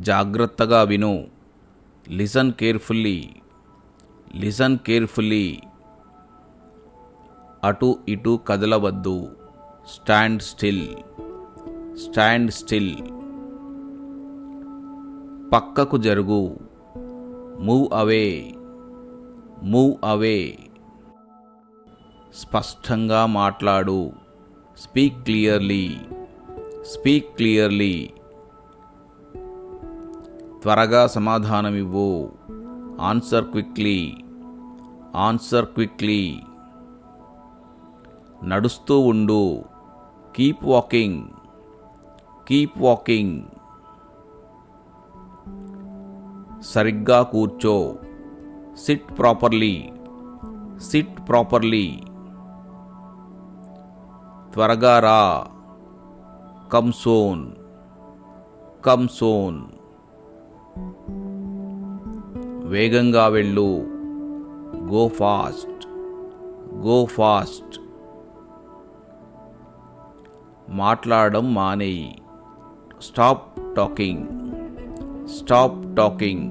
జాగ్రత్తగా విను. Listen carefully listen carefully. అటు ఇటు కదలవద్దు. Stand still stand still. పక్కకు జరుగు. Move away move away. స్పష్టంగా మాట్లాడు. Speak clearly speak clearly. త్వరగా సమాధానమివ్వు. ఆన్సర్ క్విక్లీ ఆన్సర్ క్విక్లీ నడుస్తూ ఉండు. కీప్ వాకింగ్ కీప్ వాకింగ్ సరిగ్గా కూర్చో. సిట్ ప్రాపర్లీ సిట్ ప్రాపర్లీ త్వరగా రా. కమ్ సోన్ కమ్ సోన్ వేగంగా వెళ్ళు. గో ఫాస్ట్ గో ఫాస్ట్ మాట్లాడడం మానేయి. స్టాప్ టాకింగ్ స్టాప్ టాకింగ్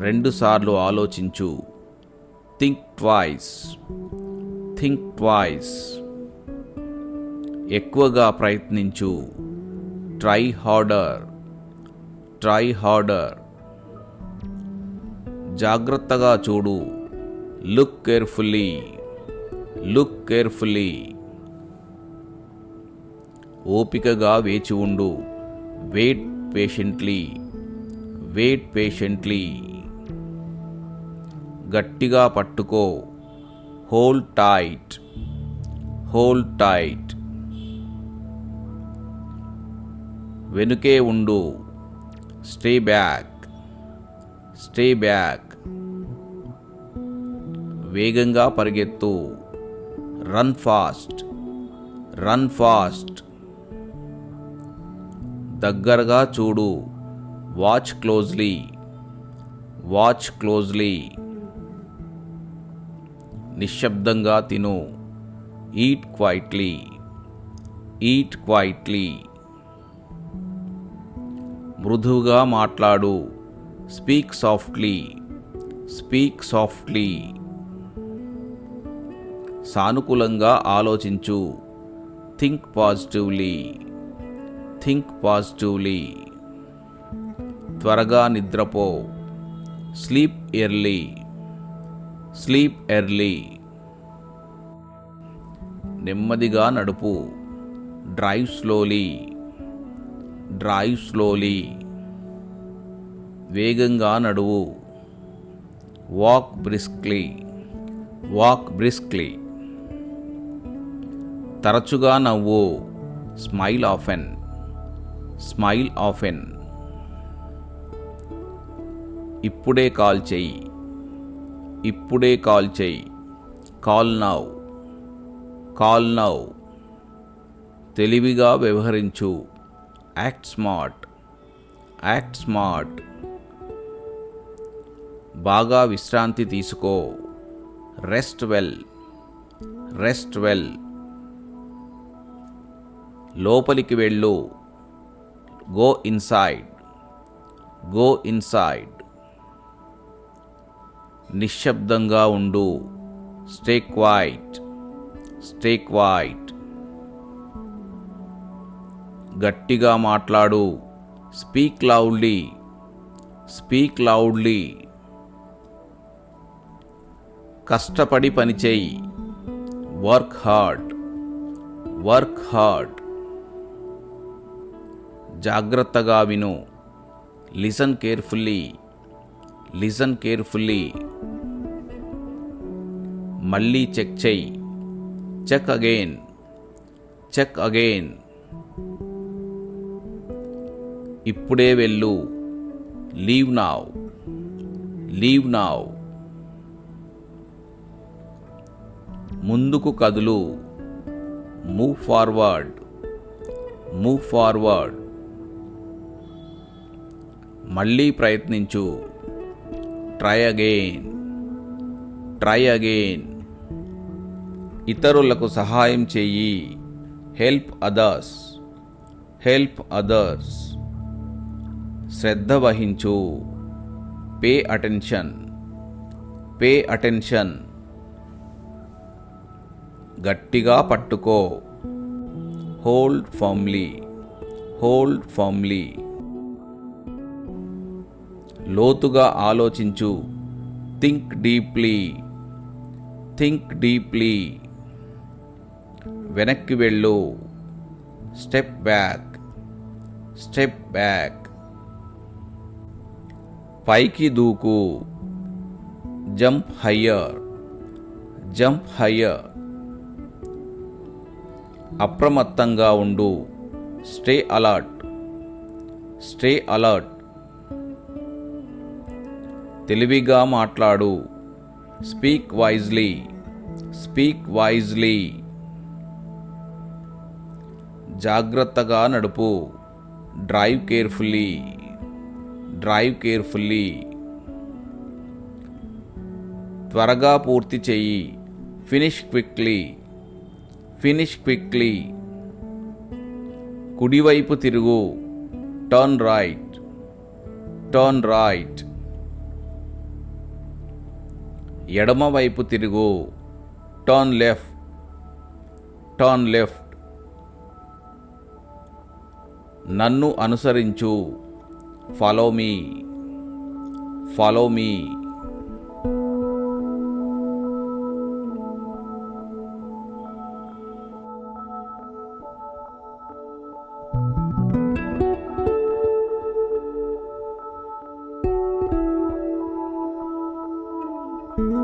రెండుసార్లు ఆలోచించు. థింక్ ట్వైస్ థింక్ ట్వైస్ ఎక్కువగా ప్రయత్నించు. ట్రై హార్డర్ ట్రై హార్డర్ జాగ్రత్తగా చూడు. లుక్ కేర్ఫుల్లీ లుక్ కేర్ఫుల్లీ ఓపికగా వేచి ఉండు. వెయిట్ పేషెంట్లీ వెయిట్ పేషెంట్లీ గట్టిగా పట్టుకో. హోల్ టైట్ హోల్ టైట్ వెనుకే ఉండు. స్టే బ్యాక్ స్టే బ్యాక్ వేగంగా పరిగెత్తు. రన్ ఫాస్ట్ రన్ ఫాస్ట్ దగ్గరగా చూడు. వాచ్ క్లోజ్లీ వాచ్ క్లోజ్లీ నిశ్శబ్దంగా తిను. ఈట్ క్వైట్లీ ఈట్ క్వైట్లీ మృదువుగా మాట్లాడు. స్పీక్ సాఫ్ట్లీ స్పీక్ సాఫ్ట్లీ సానుకూలంగా ఆలోచించు. థింక్ పాజిటివ్లీ థింక్ పాజిటివ్లీ త్వరగా నిద్రపో. స్లీప్ ఎర్లీ స్లీప్ ఎర్లీ నెమ్మదిగా నడుపు. డ్రైవ్ స్లోలీ డ్రైవ్ స్లోలీ వేగంగా నడువు. వాక్ బ్రిస్క్లీ వాక్ బ్రిస్క్లీ తరచుగా నవ్వు. స్మైల్ ఆఫెన్ స్మైల్ ఆఫెన్ ఇప్పుడే కాల్ చెయ్యి ఇప్పుడే కాల్ చెయ్యి కాల్ నౌ. Call now. తెలివిగా వ్యవహరించు. Act smart. Act smart. బాగా విశ్రాంతి తీసుకో. Rest well. Rest well. లోపలికి వెళ్ళు. గో ఇన్సైడ్ గో ఇన్సైడ్ నిశ్శబ్దంగా ఉండు. స్టే క్వైట్ స్టే క్వైట్ గట్టిగా మాట్లాడు. స్పీక్ లౌడ్లీ స్పీక్ లౌడ్లీ కష్టపడి పనిచేయి వర్క్ హార్డ్ వర్క్ హార్డ్ జాగ్రత్తగా విను. లిసన్ కేర్ఫుల్లీ లిసన్ కేర్ఫుల్లీ మళ్ళీ చెక్ చెయ్యి. చెక్ అగైన్ చెక్ అగైన్ ఇప్పుడే వెళ్ళు. లీవ్ నావ్ లీవ్ నావ్ ముందుకు కదులు. మూవ్ ఫార్వర్డ్ మూవ్ ఫార్వర్డ్ మళ్ళీ ప్రయత్నించు. ట్రై అగైన్ ట్రై అగైన్ ఇతరులకు సహాయం చెయ్యి హెల్ప్ అదర్స్ హెల్ప్ అదర్స్ శ్రద్ధ వహించు. పే అటెన్షన్ పే అటెన్షన్ గట్టిగా పట్టుకో. హోల్డ్ ఫామ్లీ హోల్డ్ ఫామ్లీ లోతుగా ఆలోచించు. థింక్ డీప్లీ థింక్ డీప్లీ వెనక్కి వెళ్ళు. స్టెప్ బ్యాక్ స్టెప్ బ్యాక్ పైకి దూకు. జంప్ హయ్యర్ జంప్ హయ్యర్ అప్రమత్తంగా ఉండు. స్టే అలర్ట్ స్టే అలర్ట్ తెలివిగా మాట్లాడు. స్పీక్ వైజ్లీ స్పీక్ వైజ్లీ జాగ్రత్తగా నడుపు. డ్రైవ్ కేర్ఫుల్లీ డ్రైవ్ కేర్ఫుల్లీ త్వరగా పూర్తి చెయ్యి ఫినిష్ క్విక్లీ ఫినిష్ క్విక్లీ కుడివైపు తిరుగు. టర్న్ రైట్ టర్న్ రైట్ ఎడమవైపు తిరుగు. టర్న్ లెఫ్ట్ టర్న్ లెఫ్ట్ నన్ను అనుసరించు. Follow me follow me